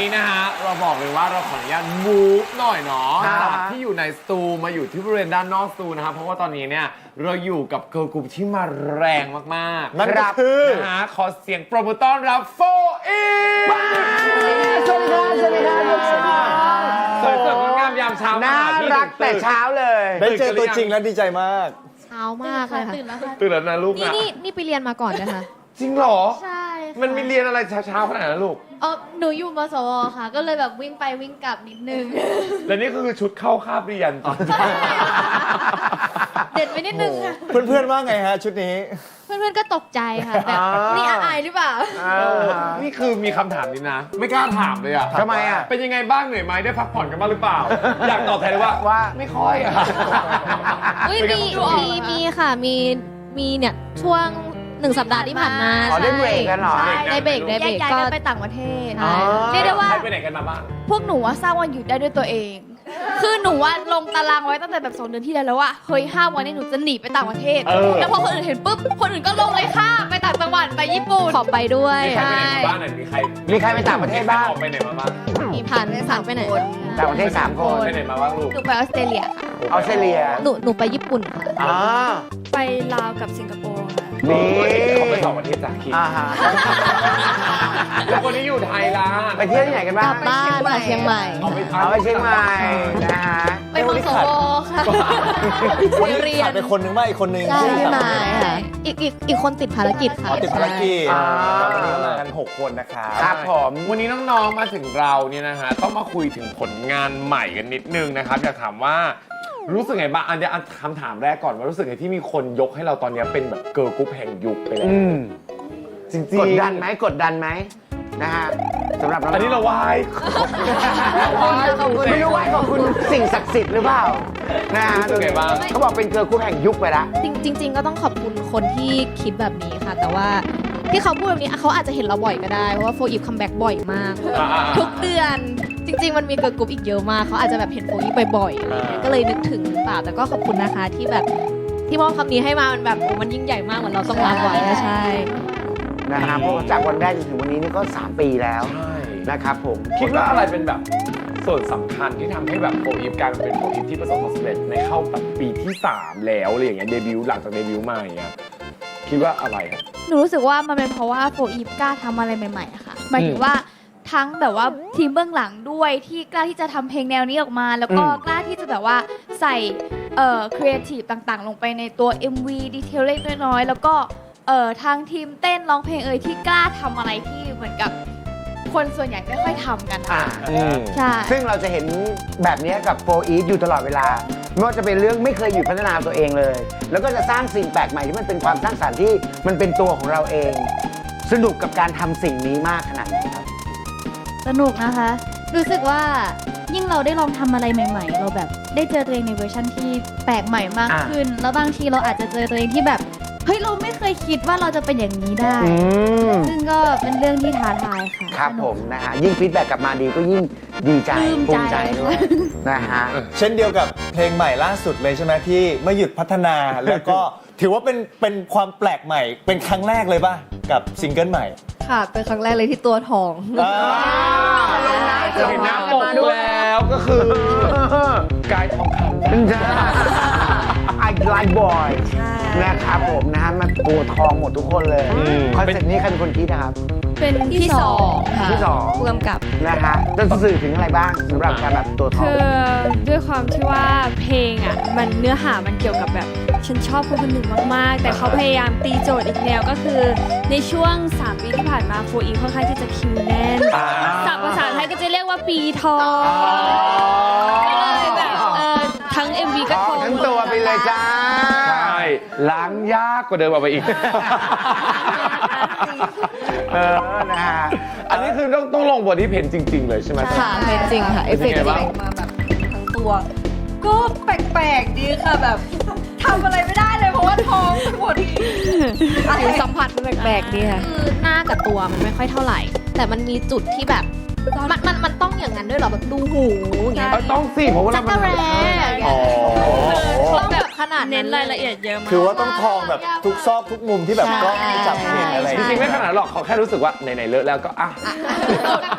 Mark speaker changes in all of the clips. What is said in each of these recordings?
Speaker 1: นี้นะฮะ เราบอกเลยว่าเราขออนุญาตมูฟหน่อยเนาะ
Speaker 2: ครับ
Speaker 1: จากที่อยู่ในสตูมาอยู่ที่บริเวณด้านนอกสตูนะครับ เพราะว่าตอนนี้เนี่ยเราอยู่กับเกิร์ลกรุ๊ปที่มาแรงมากๆ
Speaker 2: นั่นก็คือ
Speaker 1: นะฮะขอเสียงปรบมือต้อนรับโฟอี
Speaker 2: สวัสดีครับสวัสดีครับสวัสดีครับ
Speaker 1: สวยสดงดงามยามเช้า
Speaker 2: น่า
Speaker 1: มาหพี่
Speaker 2: รัก
Speaker 1: ถึง
Speaker 2: แต่
Speaker 1: ตื่น
Speaker 2: เช้าเลย
Speaker 3: ได้เจอตัวจริงแล้วดีใจมาก
Speaker 4: เช้ามากเลยค่ะ
Speaker 5: ตื่นแล้วค่ะ
Speaker 1: ตื่นแล้วนะลูก
Speaker 4: นี่
Speaker 1: นะ
Speaker 4: นี่นี่ไปเรียนมาก่อนนะคะ
Speaker 1: จริงเหรอ
Speaker 5: ใช่ค่ะ
Speaker 1: มันมีเรียนอะไรเช้าๆขนาดนั้นลูก
Speaker 5: เออหนูอยู่มสวค่ะ ก็เลยแบบวิ่งไปวิ่งกลับนิดนึง
Speaker 1: และนี่คือชุดเข้าคาบเรียน
Speaker 5: เด็ดไปนิดนึงค่ะ
Speaker 3: เพื่อนๆว่าไงฮะชุดนี้
Speaker 5: เพื่อนๆก็ตกใจค่ะแบบ
Speaker 2: อ่านี่
Speaker 5: นี่อายหรือเปล่า
Speaker 1: นี่คือมีคำถามนี้นะ ไม่กล้าถามเลยอะ
Speaker 2: ทำไมอะ
Speaker 1: เป็นยังไงบ้างเหนื่อยไหมได้พักผ่อนกันบ้างหรือเปล่า อยากตอบแทนเลยว่า
Speaker 2: ว่า
Speaker 1: ไม่ค่อยอะ
Speaker 4: อุ้ย
Speaker 1: เป็นไง
Speaker 4: มี
Speaker 1: บ้าง
Speaker 4: มีมีค่ะ มีมีเนี่ยช่วง หนึ่งสัปดาห์ที่ผ่านมา
Speaker 2: อ๋อได้
Speaker 4: ใช่
Speaker 2: เบรกกันเหรอ
Speaker 5: ใช่
Speaker 4: ได้เบรกได้
Speaker 5: แย
Speaker 4: เบร
Speaker 5: ก
Speaker 4: ก
Speaker 5: ย้าย
Speaker 4: ก็
Speaker 5: กันไปต่างประเทศ
Speaker 4: ใช่
Speaker 5: เรียกได้ว่า
Speaker 1: ใครไปไหนกันมาบ้าง
Speaker 5: พวกหนูว่าสร้างวันหยุดได้ด้วยตัวเอง คือหนูว่าลงตารางไว้ตั้งแต่แบบสองเดือนที่แล้วแล้วว่าเฮ้ยห้าวันนี้หนูจะหนีไปต่างประเทศ
Speaker 1: เออ
Speaker 5: แล้วพอคนอื่นเห็นปุ๊บ คนอื่นก็ลงเลยค่ะ ไปต่างจังหวัดไปญี่ปุ่น
Speaker 4: ขอไปด้วย
Speaker 1: มีใครไปไหนมาบ้างไหนมีใคร
Speaker 2: มีใครไปต่างประเทศบ้าง
Speaker 1: มีใคออกไปไหนมาบ้าง
Speaker 4: มีผ่านผ่านไปไหน
Speaker 2: ต่างประเทศสามคน
Speaker 1: ไปไหนมาบ้างลูก
Speaker 5: หนูไปออสเตรเลียค่ะ
Speaker 2: ออสเตรเลีย
Speaker 4: หนูหนูไปญี่ปุ่นค่ะ
Speaker 2: อ่า
Speaker 5: ไปลาวกับสิงคโปร์ค่ะ
Speaker 2: นี่
Speaker 1: เขาไปสองประเทศจากคิด
Speaker 2: อ่าฮะ
Speaker 1: แล้วคนที่อยู่ไทยล่ะ
Speaker 2: ไปเที่ยวที่ไหนกัน
Speaker 4: ก
Speaker 2: บ้า
Speaker 4: ลั
Speaker 2: ง
Speaker 4: บบ้านค่ะเชียงใหม่
Speaker 1: เอาไป
Speaker 2: เอาไปเชียงใหม่นะฮะ
Speaker 5: ไปมสวค่ะ
Speaker 3: วันนี้ขาดไปคนนึงบ้างอีกคนนึง
Speaker 4: ใช่
Speaker 3: ที่
Speaker 4: ไม่
Speaker 3: ต่าง
Speaker 4: มา
Speaker 3: ประเทศ
Speaker 4: ค่ะอีกอีกอีกคนติดภารกิจค่ะ
Speaker 3: อ๋อติดภารกิจ
Speaker 2: อ่า
Speaker 3: วันนี้ก็มากัน6คนนะครับ
Speaker 2: ครับผม
Speaker 1: วันนี้น้องๆมาถึงเราเนี่ยนะฮะต้องมาคุยถึงผลงานใหม่กันนิดนึงนะครับอยากถามว่ารู้สึกไงบ้างอันเดียวอันคำถามแรกก่อนว่ารู้สึกไงที่มีคนยกให้เราตอนนี้เป็นแบบเกิร์ลกรุ๊ปแห่งยุคไปแล้ว
Speaker 2: อืม
Speaker 1: จริงๆ
Speaker 2: กดดันไหมกดดันไหม นะฮะสำหรับเรา
Speaker 1: อันนี้เราไหว้
Speaker 2: ไม่รู้ว่าขอบคุณสิ่งศักดิ์สิทธิ์หรือเปล่านะฮะ
Speaker 1: รู้สึกไงบ้าง
Speaker 2: เขาบอกเป็นเกิร์ลกรุ๊ปแห่งยุคไปละ
Speaker 4: จริงจริง ๆ ก็ต้องขอบคุณคนที่คิดแบบนี้ค่ะ แต่ว่าที่เขาพูดแบบนี้เขาอาจจะเห็นเราบ่อยก็ได้ เพราะว่าโฟอีฟคัมแบ็กบ่อยมาก
Speaker 1: อ่าๆ
Speaker 4: ทุกเดือนจริง ๆ มันมีเกิร์ลกรุ๊ปอีกเยอะมาก เขาอาจจะแบบเห็นโฟอีฟบ่อยๆอะไรเงี้ยก็เลยนึกถึงหรือเปล่าแต่ก็ขอบคุณนะคะที่แบบที่มอบคำนี้ให้มามันแบบโอ้มันยิ่งใหญ่มากเหมือนเราต้องรับไว้อะใช่
Speaker 2: นะฮะเพราะว่าจากวันแรกจนถึงวันนี้นี่ก็ 3 ปีแล้ว
Speaker 1: ใช่
Speaker 2: นะครับผม
Speaker 1: คิดว่าอะไรเป็นแบบส่วนสำคัญที่ทำให้แบบโฟอีฟกลายมาเป็นโฟอีฟที่ประสบความสำเร็จในเข้าแบบปีที่ 3 แล้วอะไรอย่างเงี้ยเดบิวต์หลังจากเดบิวต์มาอย่างเงี้ยคิดว่าอะไรครับ
Speaker 5: หนูรู้สึกว่ามันเป็นเพราะว่าโฟอีฟกล้าทำอะไรใหม่ๆอะค่ะหมายถึงว่าทั้งแบบว่าทีมเบื้องหลังด้วยที่กล้าที่จะทำเพลงแนวนี้ออกมา แล้วก็กล้าที่จะแบบว่าใส่เอ่อครีเอทีฟต่างๆ ลงไปในตัว MV ดีเทลเล็กน้อยๆแล้วก็ เอ่อทางทีมเต้นร้องเพลงเอ่ยที่กล้าทำอะไรที่เหมือนกับคนส่วนใหญ่ไม่ค่อยทำกัน
Speaker 2: อ่า
Speaker 5: นะคะใช่
Speaker 2: ซึ่งเราจะเห็นแบบนี้กับโฟอีฟอยู่ตลอดเวลา ไม่ว่าจะเป็นเรื่องไม่เคยหยุดพัฒนาตัวเองเลย แล้วก็จะสร้างสิ่งแปลกใหม่ที่มันเป็นความสร้างสรรค์ที่มันเป็นตัวของเราเอง สนุกกับการทำสิ่งนี้มากขนาดไหนครับ
Speaker 5: สนุกนะคะ รู้สึกว่ายิ่งเราได้ลองทำอะไรใหม่ ๆ เราแบบได้เจอตัวเองในเวอร์ชันที่แปลกใหม่มาก
Speaker 2: อ่า
Speaker 5: ขึ้น แล้วบางทีเราอาจจะเจอตัวเองที่แบบเฮ้ยเราไม่เคยคิดว่าเราจะเป็นอย่างนี้ได้
Speaker 2: อืม
Speaker 5: ซึ่งก็เป็นเรื่องที่ท้าทายค่ะ
Speaker 2: ครับ
Speaker 5: ส
Speaker 2: ผ
Speaker 5: นุก
Speaker 2: มนะฮะยิ่งฟีดแบ็กกลับมาดีก็ยิ่งดีใจ
Speaker 5: ปลื้ม
Speaker 2: ภู
Speaker 5: ใจ
Speaker 2: มิใจด้วยนะฮะ
Speaker 3: เช่นเดียวกับเพลงใหม่ล่าสุดเลยใช่ไหมที่ไม่หยุดพัฒนา แล้วก็ถือว่าเป็นเป็นความแปลกใหม่ เป็นครั้งแรกเลยป่ะ กับซิงเกิลใหม่
Speaker 4: ค่ะ เป็นครั้งแรกเลยที่ตัวทอง
Speaker 3: อ่า
Speaker 1: จะเห็นหน้าปกแล้วก็คือกายทองคำ
Speaker 2: ไอไลน์บอย นะครับผมนะฮะมันตัวทองหมดทุกคนเลย
Speaker 1: อืม
Speaker 2: คอนเซ็ปต์นี้ใครเป็นคนคิดนะครับ
Speaker 5: เป็นพี่สอง
Speaker 4: ค่ะ
Speaker 2: ที่สอง
Speaker 4: ผู้กำกับ
Speaker 2: นะฮะจะสื่อถึงอะไรบ้างสำหรับการแบบตัวทอง
Speaker 6: คือด้วยความที่ว่าเพลงอะมันเนื้อหามันเกี่ยวกับแบบ ฉันชอบคนคนหนึ่งมากๆ แต่เขาพยายามตีโจทย์อีกแนวก็คือ ในช่วง 3 ปีที่ผ่านมาโฟอีค่อนข้างที่จะคิวแน่นศัพท์ภาษาไทยก็จะเรียกว่าปีทองก็เลย
Speaker 2: ล้า
Speaker 1: งยากกว่าเดิมเอาไปอีก
Speaker 2: เออนะฮะ
Speaker 1: อันนี้คือต้องต้องลงบทที่เพนจริง ๆ เลยใช่ไหม
Speaker 4: ค่ะเป็นจริงค่ะ เอฟเฟกต์
Speaker 1: เป็น
Speaker 4: จ
Speaker 1: ไง
Speaker 4: ริ
Speaker 1: บ้าง
Speaker 4: งมาแบบทั้งตัว
Speaker 7: ก็แปลกๆดีค่ะแบบทำอะไรไม่ได้เลยเพราะว่าท้องไปหมด
Speaker 4: ผิวสัมผัสมันแปลกๆดีค่ะคือหน้ากับตัวมันไม่ค่อยเท่าไหร่ แต่มันมีจุดที่แบบ มันมันมันต้องอย่างนั้นด้วยเหรอแบบดูหูอย่างเงี้ย
Speaker 1: เออต้องสิเพราะว่า
Speaker 4: จักรแร้อย่างเงี้
Speaker 1: อ๋
Speaker 4: ย
Speaker 1: อ
Speaker 4: ต้องแบบ ขขนาด
Speaker 6: เน้นรายละเอียดเยอะมาก
Speaker 3: คือว่าต้องทองแบบทุกซอกทุกมุมที่แบบ
Speaker 4: ใช่
Speaker 3: กล้องจับเห็นอะไรอ
Speaker 1: จ
Speaker 3: ย่าง
Speaker 1: ริงๆ
Speaker 3: เงี้ย
Speaker 1: ไม่ขนาดหรอกเขาแค่รู้สึกว่าไหนๆเลอะแล้วก็อะ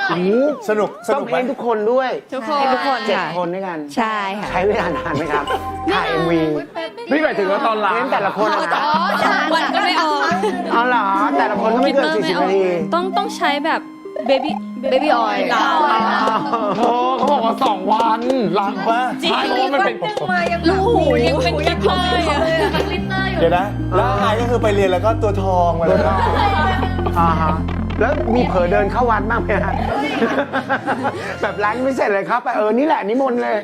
Speaker 2: โอ้โห
Speaker 3: สนุกส
Speaker 2: ต้อ
Speaker 3: นุ
Speaker 2: ง
Speaker 3: ก
Speaker 2: เพ
Speaker 3: ไหม
Speaker 2: ลงทุกคนด้วย
Speaker 6: ทุกคน
Speaker 5: ทุกคน
Speaker 2: เจ็ด
Speaker 5: ค่ะ
Speaker 2: คนด้วยกัน
Speaker 5: ใช่ค่ะ
Speaker 2: ใช้เวลานานไหมครับ ถ่ายเอ็มวี
Speaker 1: นี่หมายถึงว่าตอนหลัง
Speaker 2: เล่นแต่ละคนนะ
Speaker 6: วันก็ไม่ออก
Speaker 2: อ๋อเหรอแต่ละคนก็ไม่เกิน40นาที
Speaker 6: ต้องต้องใช้แบบ เบบี้
Speaker 5: Baby oil
Speaker 6: ลาว
Speaker 1: โอ้เขาบอกว่าสองวันหลัง
Speaker 3: ว่า
Speaker 1: ใช่เพราะว่ามันเป็น
Speaker 7: มายัง
Speaker 6: ลูกหูยังเป็นกิ๊บเลยอะ
Speaker 3: เดี๋ยวนะแล้วไอก็คือไปเรียนแล้วก็ตัวทองมาเลย
Speaker 2: อ่าฮะแล้วมีเผลอเดินเข้าวัดบ้างไหมฮะแบบร้านไม่เสร็จเลยครับไปเออนี่แหละนิมนต์เลย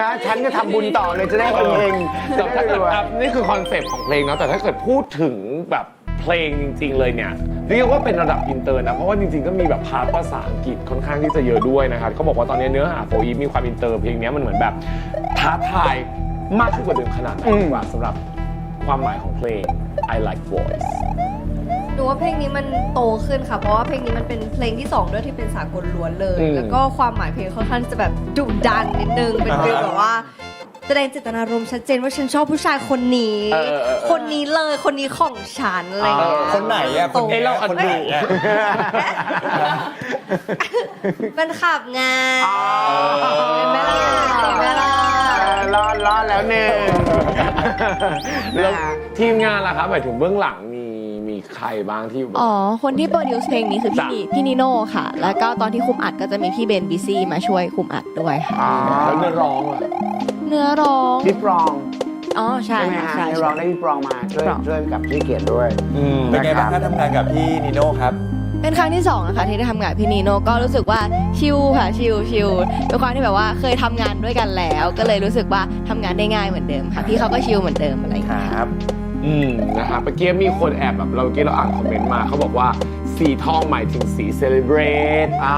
Speaker 2: นะ ฉันจะทำบุญต่อเลยจะได้เองๆ
Speaker 1: แต่
Speaker 2: จะได้
Speaker 1: ถ้าเกิด
Speaker 2: รวย
Speaker 1: อะนี่คือคอนเซปต์ของเพลงเนาะแต่ถ้าเกิดพูดถึงแบบ เพลงจริง ๆ เลยเนี่ยเรียกว่าเป็นระดับอินเตอร์นะ เพราะว่าจริง ๆ ก็มีแบบพาร์ทภาษาอังกฤษค่อนข้างที่จะเยอะด้วยนะครับเขาบอกว่าตอนนี้เนื้อหาโฟอีมีความอินเตอร์เพลงเนี้ยมันเหมือนแบบท้าทายมากขึ้นกว่าเดิมขนาดไหน
Speaker 2: อืม
Speaker 1: ดีกว่าสำหรับความหมายของเพลง I Like Voice
Speaker 7: หนูว่าเพลงนี้มันโตขึ้นค่ะ เพราะว่าเพลงนี้มันเป็นเพลงที่สองด้วยที่เป็นสากลล้วนเลย
Speaker 1: อืม
Speaker 7: แล้วก็ความหมายเพลงค่อนข้างจะแบบดุดันนิดนึง เป็นฟีลแบบว่า แสดงเจตนารมณ์ชัดเจนว่าฉันชอบผู้ชายคนนี้
Speaker 1: เออเออเออ
Speaker 7: คนนี้เลยคนนี้ของฉันอะไรอย่างเงี้ย
Speaker 3: คนไหนอะคน
Speaker 1: เอ้ยเราอัด
Speaker 3: คนดูอะ
Speaker 7: เป็นขับไง
Speaker 2: อ๋อ
Speaker 7: เป็นไหมล่ะเป็นไหมล่ะ
Speaker 2: เออรอดรอดแล้วหนึ่ง
Speaker 1: แล้ว
Speaker 2: นะฮะ
Speaker 1: ทีมงานล่ะครับหมายถึงเบื้องหลังมีมีใครบ้างที่อยู่แบบ
Speaker 5: อ๋อ คนที่โปรดิวซ์เพลงนี้คือพี่
Speaker 1: จ้ะ
Speaker 5: นิพี่นิโน่ค่ะ แล้วก็ตอนที่คุมอัดก็จะมีพี่เบนบีซี่มาช่วยคุมอัดด้วยค่ะ
Speaker 2: อ๋อ
Speaker 1: แล้วเนื้อร้องอะ
Speaker 5: เนื้อร้อง
Speaker 2: พี่ปรอง
Speaker 5: อ๋อ ใช่
Speaker 2: ใช่ไหม
Speaker 5: ค่ะ
Speaker 2: ฮะ
Speaker 5: ใช่
Speaker 2: ในร้องได้พี่ปรองมาช่วย
Speaker 5: ปรอง
Speaker 2: ช่วยกับพี่เกียรติด้วย
Speaker 3: เป็นไงบ้าง
Speaker 2: นะครับ
Speaker 3: ถ้าทำงานกับพี่นิโน่ครับ
Speaker 5: เป็นครั้งที่สองนะคะที่ได้ทำงานพี่นิโน่ก็รู้สึกว่าชิลค่ะชิลชิลด้วยความที่แบบว่าเคยทำงานด้วยกันแล้ว ก็เลยรู้สึกว่าทำงานได้ง่ายเหมือนเดิมค่ะพี่เขาก็ชิลเหมือนเดิมอะไรอย่าง
Speaker 3: ค
Speaker 5: เงี้ย
Speaker 3: รับ
Speaker 1: อืมนะฮะเมื่อกี้มีคนแอบแบบเราเมื่อกี้เราอ่านคอมเมนต์มาเขาบอกว่า สีทองหมายถึงสีเซเลบรต
Speaker 2: อ่า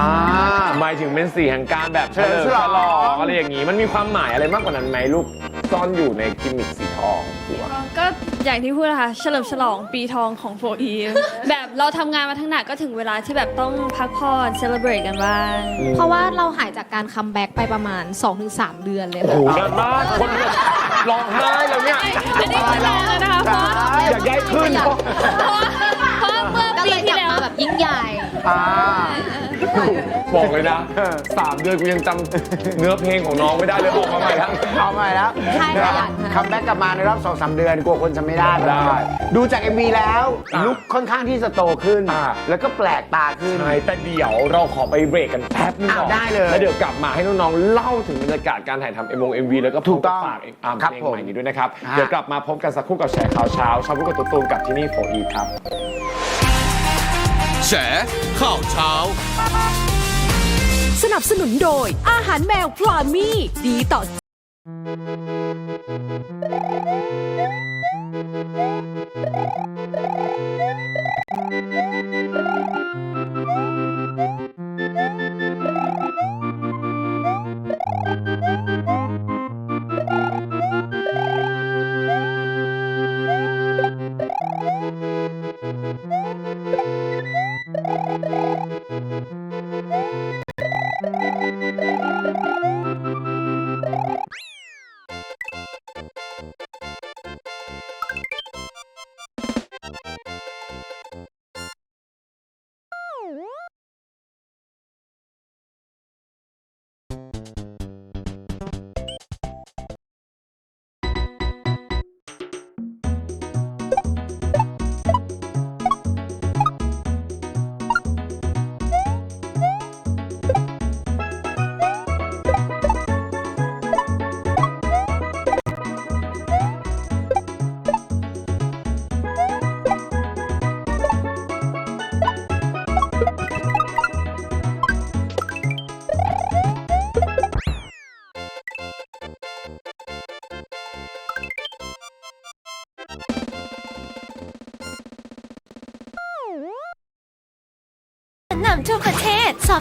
Speaker 1: หมายถึงเป็นสีแห่งการแบบเฉลิม
Speaker 2: เฉลิม
Speaker 1: ฉ
Speaker 2: ฉ
Speaker 1: ล
Speaker 2: ล
Speaker 1: อ
Speaker 2: อง
Speaker 1: งอะไรอย่างนี้มันมีความหมายอะไรมากกว่านั้นไหมลูกซ่อนอยู่ในกิมมิคสีทองหัว
Speaker 6: ก็อย่างที่พูดนะคะเฉลิมฉลองปีทองของโฟอีแบบเราทำงานมาทั้งหนักก็ถึงเวลาที่แบบต้องพักผ่อนเซเลบรตกันบ้าง
Speaker 4: เพราะว่าเราหายจากการคัมแบ็กไปประมาณ 2-3 เดือนเลย
Speaker 1: โอ้
Speaker 4: ค่ะ
Speaker 1: โหนานมากคนแบบร้องไห้แล้วเนี่ย
Speaker 6: อันนี้คือแรงเลยนะคะเพราะว่า
Speaker 1: อยากย้ายขึ้น
Speaker 6: เพราะว่าเมื่อ
Speaker 4: ก็
Speaker 6: ปี
Speaker 4: เลยก
Speaker 6: ที่
Speaker 4: ลับ
Speaker 6: แล้ว
Speaker 4: มาแบบ ยิ่งใหญ่
Speaker 2: อ่า
Speaker 1: บอกเลยนะสามเดือนกูยังจำเนื้อเพลงของน้องไม่ได้เลยออกมาใหม่ทั้ง
Speaker 2: เอาใหม่แล้ว
Speaker 4: ใช่ประหยัดค่ะ
Speaker 2: คัมแบ็กกลับมาในรอบสองสามเดือนกลัวคนจะไม่ได้
Speaker 1: ได้
Speaker 2: ดูจาก MV แล้ว
Speaker 1: อะ
Speaker 2: ลุคค่อนข้างที่จะโตขึ้น
Speaker 1: อะ
Speaker 2: แล้วก็แปลกตาขึ้น
Speaker 1: ใช่แต่เดี๋ยวเราขอไปเบรกกันแป๊บนึงก่อน
Speaker 2: อะได้เลย
Speaker 1: แล้วเดี๋ยวกลับมาให้น้องๆเล่าถึงบรรยากาศการถ่ายทำเอ็มวงเอ็มวีแล้วก็พ
Speaker 2: ถู
Speaker 1: ร้อม
Speaker 2: กต้
Speaker 1: กับ
Speaker 2: อง
Speaker 1: ฝากเองอาร์ม
Speaker 2: ครับ
Speaker 1: เพลง
Speaker 2: ผม
Speaker 1: ใหม่นี้ด้วยนะครับ
Speaker 2: อะ
Speaker 1: เดี๋ยวกลับมาพบกันสักครู่กับแชร์ข่าวเช้าชาวพุทธกับตุ๊ตูนกับที่นี่โฟอีครับ
Speaker 8: แฉข่าวเช้า
Speaker 9: สนับสนุนโดยอาหารแมวพลามี่ดีต่อ
Speaker 10: น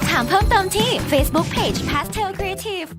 Speaker 10: อบถามเพิ่มเติมที่ Facebook Page Pastel Creative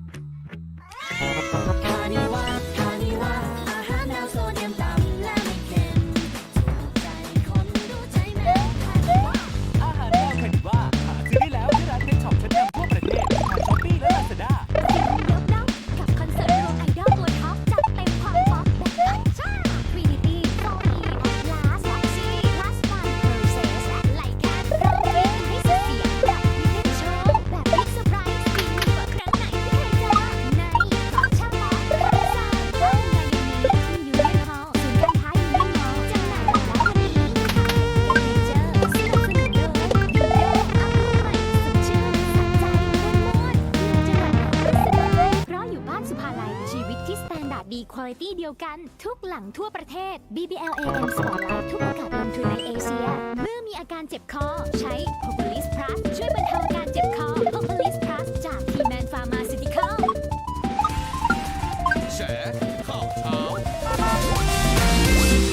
Speaker 10: ตี้เดียวกัน ทุกหลังทั่วประเทศ BBL AM Spotlight ทุกโอกาสลงทุนในเอเชีย เมื่อมีอาการเจ็บคอ ใช้ Propolis Plus ช่วยบรรเทาอาการเจ็บคอ Propolis Plus จาก T-Man Pharmaceutical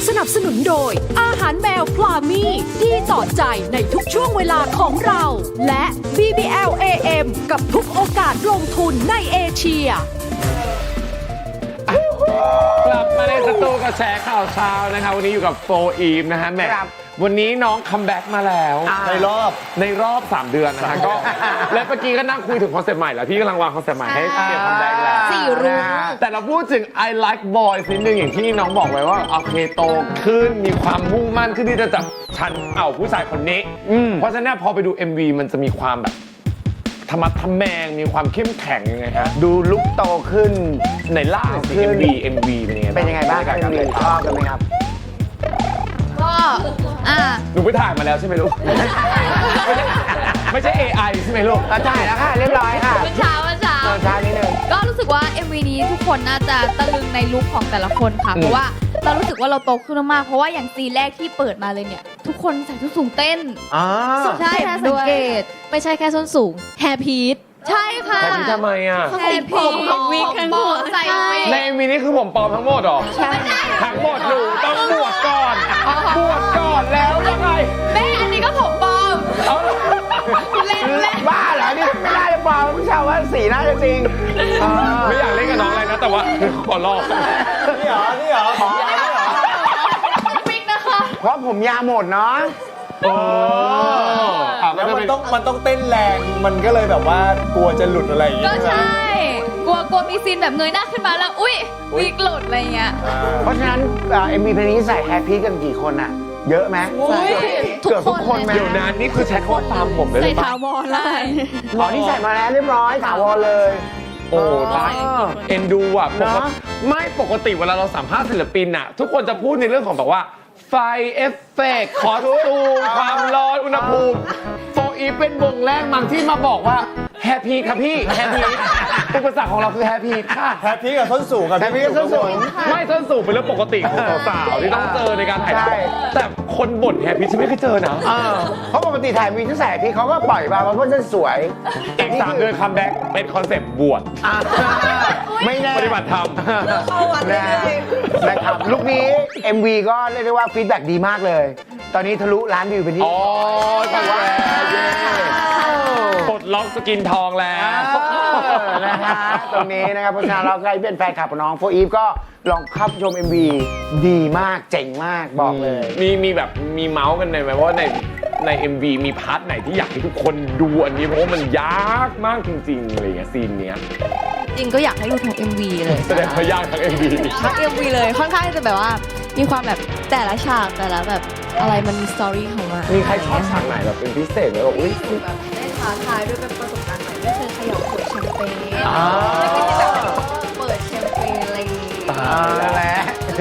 Speaker 9: สนับสนุนโดย อาหารแมวพลามีดีต่อใจในทุกช่วงเวลาของเรา และ BBL AM กับทุกโอกาสลงทุนในเอเชีย
Speaker 1: กลับมาในสตูกระแสข่าวเช้านะคะวันนี้อยู่กับโฟอีมนะฮะแหม่
Speaker 2: ครับ
Speaker 1: วันนี้น้องคัมแบ็กมาแล้ว
Speaker 2: อ่า
Speaker 3: ในรอบ
Speaker 1: ในรอบ 3 เดือนนะฮะก็และเมื่อกี้ก็นั่งคุยถึงคอนเซ็ปต์ใหม่แล้วพี่กำลังวางคอนเซ็ปต์ใหม่ให้เตรียมคัมแบ็กแล้ว
Speaker 4: สี่รุ้ง
Speaker 1: แต่เราพูดถึง I like boys นิดนึงอย่างที่น้องบอกไว้ว่าโอเคโตขึ้นมีความมุ่งมั่นขึ้นที่จะจับชันเอาผู้ชายคนนี้
Speaker 2: อืม
Speaker 1: เพราะฉะนั้นพอไปดู MV มันจะมีความแบบ ธรรมะทแมงมีความเข้มแข็งยังไงฮะ
Speaker 2: ดูลุกโตขึ้น
Speaker 1: ในล่าสิ
Speaker 2: ขึ้น
Speaker 1: MV MV เป็นยังไง
Speaker 2: เป็นยังไงบ้างครับ
Speaker 1: บรรยกศ
Speaker 2: มี
Speaker 1: ก
Speaker 2: ชอบกันไหมครับ
Speaker 4: ก็อ่า
Speaker 1: หนูไปถ่ายมาแล้วใช่ไหมลูก ไม่ใช่ AI ใช่ไหมลูก
Speaker 2: อะจ่ายแล้วค่ะ เรียบร้อยค่ะ
Speaker 4: เมื่อเช้าเมื่อเช้า
Speaker 2: เออช้านิดนึง
Speaker 5: ก็ รู้สึกว่า MV นี้ทุกคนน่าจะตะลึงในลุคของแต่ละคนค่ะ เพราะว่าเรารู้สึกว่าเราโตขึ้นมากๆเพราะว่าอย่างซีนแรกที่เปิดมาเลยเนี่ย ทุกคนใส่ชุดสูงเต้น
Speaker 2: อ๋อ
Speaker 5: ใช่ถ้าสังเกต
Speaker 4: ไม่ใช่แค่ส้นสูงแฮร์พีท
Speaker 5: ใช่ค่ะ
Speaker 1: แต่พี่ทำไมอะ
Speaker 5: เขาติดผมของ
Speaker 4: วิกข้างบน
Speaker 5: ใส่
Speaker 1: ใน MV นี้คือผมปลอมทั้งหมดเหรอทั้งหมดหนูต้องบวชก่อน บวชก่อนแล้วยังไง
Speaker 5: แม่
Speaker 2: บ้าเหรอนี่ไม่น่าจะเปล่าพี่ชาวว่าสีน่าจะจริงเออ
Speaker 1: ไม่อยากเล่นกับน้องอะไรนะ แต่ว่าขอลอก
Speaker 3: นี่เหรอ นี่เหรอขอนี่เหรอ
Speaker 5: วิกนะคะ
Speaker 2: เพราะผมยาวหมดเนาะ
Speaker 1: โอ้อะ
Speaker 3: แล้ว
Speaker 1: ก็
Speaker 3: มัน
Speaker 1: เป็น
Speaker 3: ต้องมันต้องเต้นแรง มันก็เลยแบบว่ากลัวจะหลุดอะไรอย่างงี้
Speaker 5: ก็
Speaker 3: ใช่ไหม
Speaker 5: ใช่กลัวกลัวมีซีนแบบเงยหน้าขึ้นมาแล้ว อุ้ยวิกหลุดอะไรเงี้ย
Speaker 2: เพราะฉะนั้นเอ็มวีเพลงนี้ใส่แฮปปี้กันกี่คนอะ เยอะไหม
Speaker 4: ทุก
Speaker 2: เกือบ
Speaker 4: ค
Speaker 2: ทุก
Speaker 4: น
Speaker 2: คนไหม
Speaker 1: เดี๋ยวนั้นนี่คือใช้คำว่าตามผมได้เล
Speaker 6: ใส่
Speaker 1: ยปะ
Speaker 6: ถาวรเลย
Speaker 2: อ๋อนี่ใส่มาแล้วเรียบร้อยถาวรเลย
Speaker 1: โอ้ตาย
Speaker 2: อ๋อ
Speaker 1: เอ็นดูอะปก
Speaker 2: เนอะ
Speaker 1: ติไม่ปกติเวลาเราสัมภาษณ์ศิลปินอะ ทุกคนจะพูดในเรื่องของแบบว่า ไฟเอฟเฟกต์คอสตูมความร้อนอุณหภูมิโฟ อีฟเป็นวงแรกมั้งที่มาบอกว่าแฮปปี้ครับพี่แฮปปี้อุปสรรคของเราคือแฮปปี้ค่ะ
Speaker 3: แฮปปี้กับส้นสูงครับ
Speaker 2: แฮปปี้กับส้นสูง
Speaker 1: ไม่ส้นสูงเป็นเรื่องปกติของสาวๆที่ต้องเจอในการถ่าย
Speaker 2: ใช่
Speaker 1: แต่คนบ่นแฮปปี้ฉันไม่เคยเจอนะ
Speaker 2: เออเพราะปกติถ่ายมีที่ใส่พี่เขาก็ปล่อยมาเพราะจะสวย
Speaker 1: อีกสามเดือนคัมแบ็กเป็นคอนเซปต์บวช
Speaker 2: อะไม่แน่
Speaker 1: ปฏิบัติธรรม
Speaker 2: นะนะครับลุคนี้ MV ก็เรียกได้ว่าฟีดแบ็กดีมากเลย ตอนนี้ทะลุล้านวิวเป็นที่
Speaker 1: อ๋อถูกแล้วเย้ปลดล็อกสกินทองแล้ว
Speaker 2: เออนะฮะตรงนี้นะครับเพราะฉะนั้นเราใครเป็นแฟนคลับของน้องโฟอีฟก็ลองเข้าชม MV ดีมากเจ๋งมากบอกเลย
Speaker 1: มีมีแบบมีเมาส์กันในไหมว่าในใน MV มีพาร์ทไหนที่อยากให้ทุกคนดูอันนี้เพราะว่ามันยากมากจริงๆอะไรอย่างเงี้ยซีนเนี้ย
Speaker 4: จริงก็อยากให้ดูทั้ง MV เลย
Speaker 1: แสดงว่ายากทั้ง MV
Speaker 4: ทั้ง MV เลยค่อนข้างจะแบบว่า มีความแบบแต่ละฉากแต่ละแบบ อะไรมันมีสตอรี่ของมัน
Speaker 1: มีใครชอบฉากไหนแบบเป็นพิเศษไหมบอกอุ้ย
Speaker 7: แบบได้ท้าทายด้วยเป็นประสบการณ์ใหม่ไม่เคยเขย่าขวดแชมเปญ
Speaker 2: อ่า
Speaker 7: ไม่เคยแบบเปิดแชมเปญอะไรอย่างงี้
Speaker 1: ตาย
Speaker 2: นั่นแหละ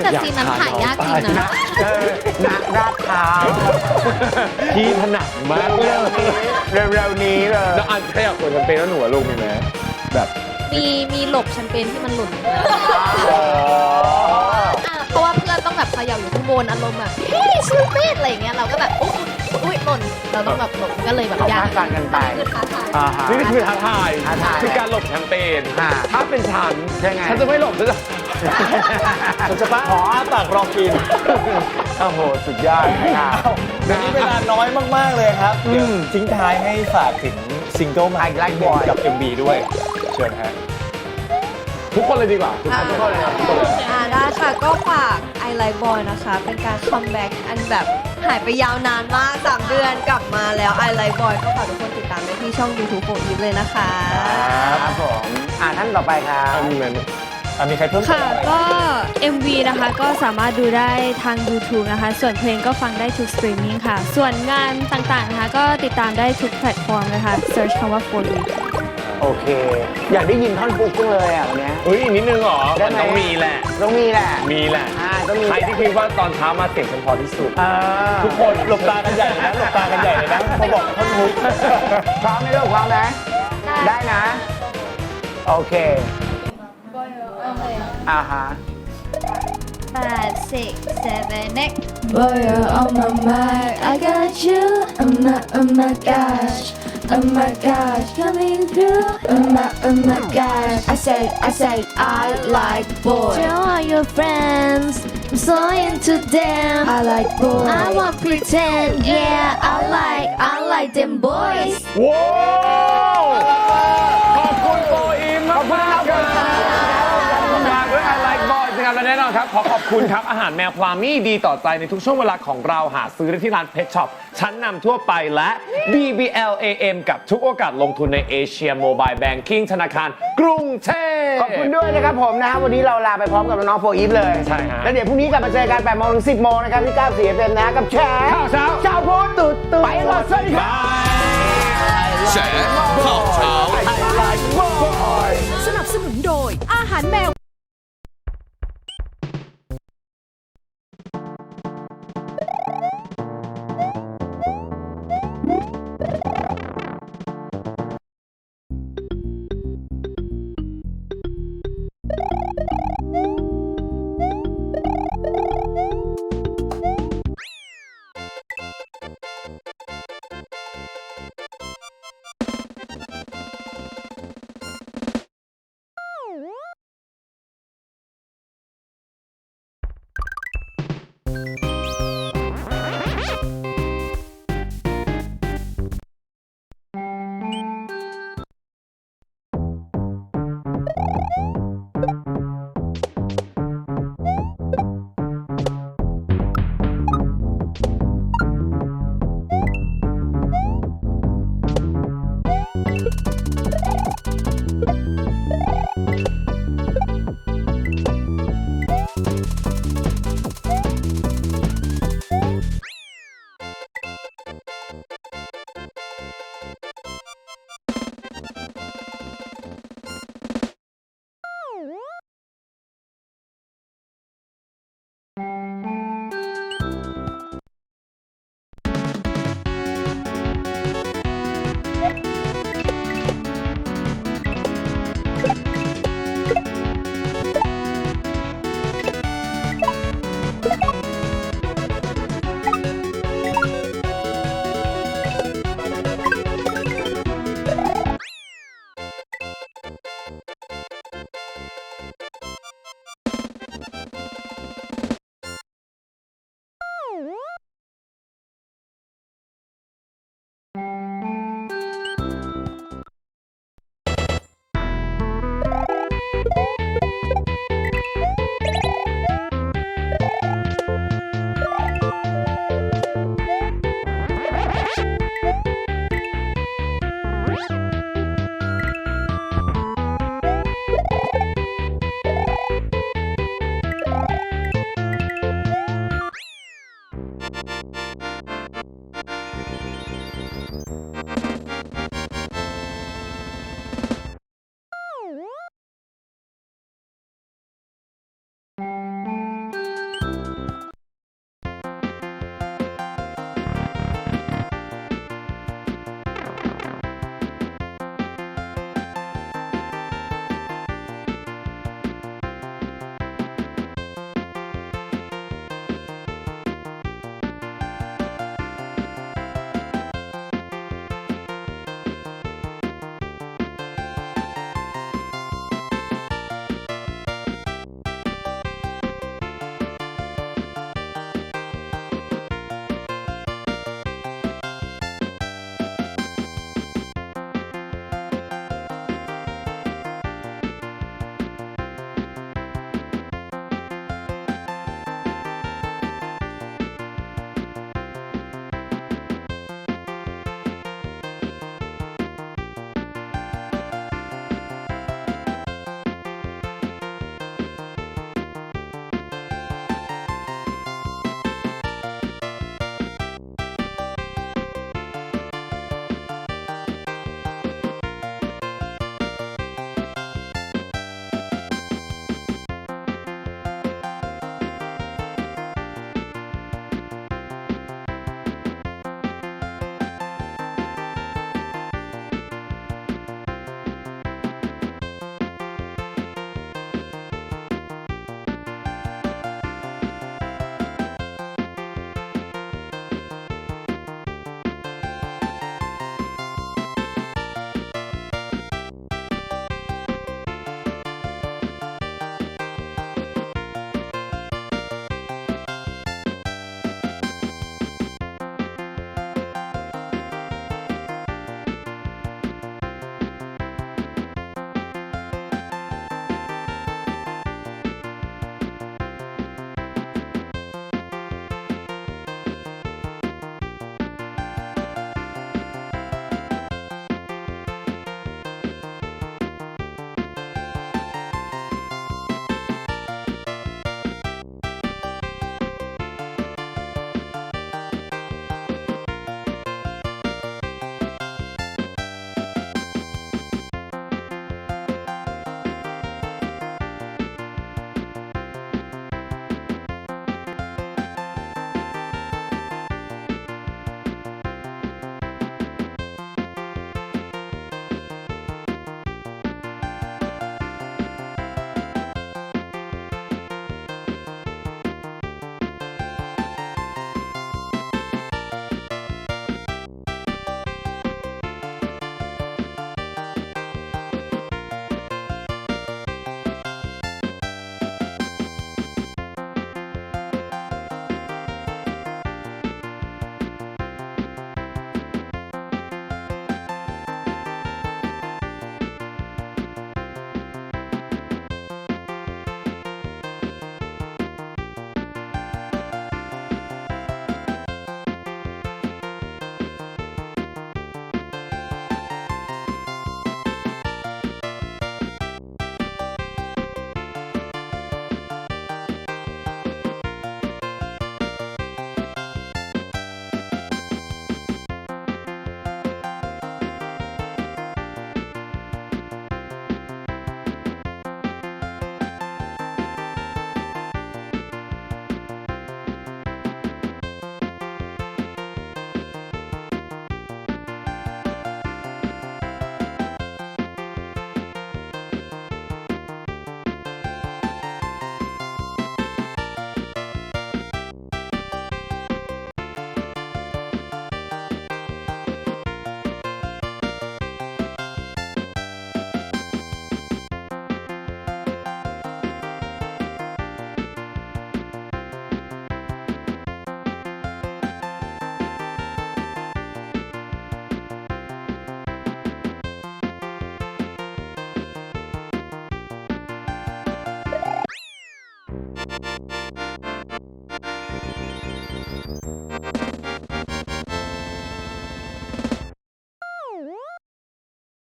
Speaker 4: แต่ซีนนั้นถ่ายยากจริงนะ
Speaker 2: เออหนักราดเท้า
Speaker 1: พี่ถนัดมากเลย
Speaker 2: เร็วๆนี้เลย
Speaker 1: แล้วอันแค่อยากคนจำเป็นแล้วหนูอะลูกมีไหมแบบ
Speaker 4: มีมีหลบแชมเปญที่มันหล่นอะ แบบเขย่าอยู่ข้างบนอารมณ์แบบเฮ้ยซูปิดอะไรอย่างเงี้ยเราก็แบบอุ๊ยอุ๊ยหล่นเราต้องแบบหลบมันก็เลยแบบ
Speaker 2: เอา
Speaker 4: ยา
Speaker 2: พากดกันกันไป
Speaker 4: คือท้าทาย
Speaker 2: อ่าฮะ
Speaker 1: นี่คือท้าทาย
Speaker 2: ท้าทาย
Speaker 1: คือการหลบแชมเปญ
Speaker 2: อ่า
Speaker 1: ถ้าเป็นฉัน
Speaker 2: ยังไง
Speaker 1: ฉันจะไม่หลบฉันจะ
Speaker 3: ผมจะขออ้าปากรอกิน
Speaker 2: โอ้โห สุดยอดนะครับ
Speaker 3: วันนี้เวลาน้อยมาก ๆ เลยครับ เดี๋ยว
Speaker 2: อืม
Speaker 3: ทิ้งท้ายให้ฝากถึงซิงเกิลใหม่
Speaker 2: I Like Boy
Speaker 3: กับ MB ด้วย เชิญฮะ
Speaker 1: ทุกคนเลยดีกว่าทุกคนทุกคนเลยครับทุกคนเลย
Speaker 7: อ่าได้ค่ะ ก็ฝาก I Like Boy นะคะ เป็นการคัมแบ็กอันแบบหายไปยาวนานมาก 3 เดือนกลับมาแล้ว I Like Boy ก็ฝากทุกคนติดตามได้ที่ช่อง YouTube ของอีฟเลยนะคะ
Speaker 2: ครับผมอ่าท่านต่อไปครับ
Speaker 1: อะมีไหม
Speaker 3: อะมีใครเพิ่มเติ
Speaker 6: ค่ะ
Speaker 3: มไหม
Speaker 6: ก็ MV นะคะ ก็สามารถดูได้ทาง YouTube นะคะ ส่วนเพลงก็ฟังได้ทุกสตรีมมิ่งค่ะ ส่วนงานต่างๆนะคะ ก็ติดตามได้ทุกแพลตฟอร์มเลยค่ะ search คำว่า4 e
Speaker 2: โอเค อยากได้ยินท่อนฟุกจังเลยอะวันเนี้ย
Speaker 1: เฮ้ยอีกนิดนึงเหรอ
Speaker 2: ได้
Speaker 1: มัน
Speaker 2: ไหม
Speaker 1: ต้องมีแหละ
Speaker 2: ต้องมีแหละ
Speaker 1: มีแหละ
Speaker 2: อ่าต้องมี
Speaker 1: ใครที่คิดว่าตอนเช้ามาเสียงฉันพอที่สุด
Speaker 2: เออ
Speaker 1: ทุกคน
Speaker 3: หลบตากันใหญ่เลยนะหลบตากันใหญ่เลยนะพอบอกท่อนฮุก
Speaker 2: พร้อมไหมลูกพร้อมไหมได้นะ โอเค อ่าฮะ
Speaker 5: five, six, seven, eight.
Speaker 8: Boy, you're on my mind. I got you. Oh my, oh my gosh. Oh my gosh, coming through. Oh my, oh my gosh. I said, I said, I like boys.
Speaker 4: Joe are your friends. I'm so into them.
Speaker 8: I like boys.
Speaker 4: I won't pretend. Yeah, I like, I like them boys.
Speaker 1: ว้ ครับและแน่นอนครับ ขอขอบคุณครับ อาหารแมวพลามี่ดีต่อใจในทุกช่วงเวลาของเราหาซื้อได้ที่ร้านเพ t ช็อปชั้นนำทั่วไปและ BBLAM กับทุกโอกาสลงทุนในเอเชียโมบายแบงกิ้งธนาคารกรุงเทพ
Speaker 2: ขอบคุณด้วยนะครับผมนะฮะวันนี้เราลาไปพร้อมกับน้องโฟอีฟเลย
Speaker 1: ใช่ฮะ
Speaker 2: แล้วเดี๋ยวพรุ่งนี้กลับมาเจอกัน8โมงถึง10โมงนะครับที่9 4 FM นะกับแชร์
Speaker 1: ข่าวเช้า
Speaker 2: เช้าโพสต์ตื่นตื่นไปก่อนสวัสดีครับ
Speaker 11: แฉข่าวเช้า
Speaker 9: สนับสนุนโดยอาหารแมว